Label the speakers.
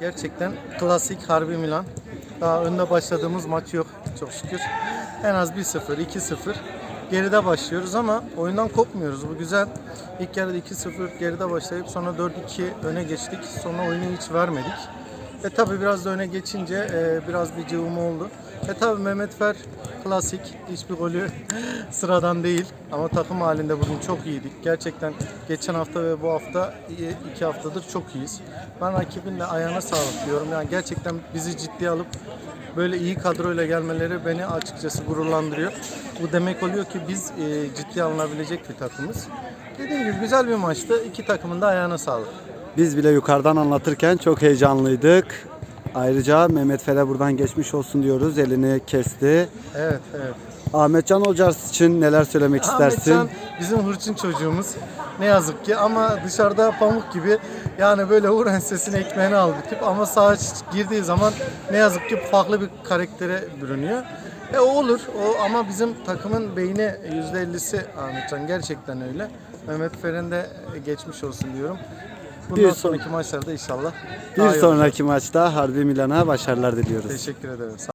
Speaker 1: Gerçekten klasik Harbi Milan. Daha önde başladığımız maç yok çok şükür. En az 1-0, 2-0 geride başlıyoruz ama oyundan kopmuyoruz. Bu güzel. İlk yarıda 2-0 geride başlayıp sonra 4-2 öne geçtik. Sonra oyunu hiç vermedik. E tabi biraz da öne geçince e, biraz bir cıvıma oldu. E tabi Mehmet Fer klasik. Hiçbir golü sıradan değil. Ama takım halinde bugün çok iyiydik. Gerçekten geçen hafta ve bu hafta iki haftadır çok iyiyiz. Ben rakibin de ayağına sağlık diyorum. Yani gerçekten bizi ciddiye alıp böyle iyi kadroyla gelmeleri beni açıkçası gururlandırıyor. Bu demek oluyor ki biz e, ciddiye alınabilecek bir takımız. Dediğim gibi güzel bir maçtı. İki takımın da ayağına sağlık.
Speaker 2: Biz bile yukarıdan anlatırken çok heyecanlıydık. Ayrıca Mehmet Fer'e buradan geçmiş olsun diyoruz. Elini kesti.
Speaker 1: Evet, evet.
Speaker 2: Ahmetcan Olcars için neler söylemek istersin?
Speaker 1: Ahmetcan bizim hırçın çocuğumuz. Ne yazık ki ama dışarıda pamuk gibi yani böyle vur ensesine ekmeğini al bir tip ama sağa girdiği zaman ne yazık ki farklı bir karaktere bürünüyor. E o olur o ama bizim takımın beyni %50'si Ahmetcan gerçekten öyle. Mehmet Fer'in de geçmiş olsun diyorum. Bundan
Speaker 2: Bir son-
Speaker 1: sonraki maçlarda inşallah
Speaker 2: Bir sonraki maçta Harbi Milan'a başarılar diliyoruz.
Speaker 1: Teşekkür ederim.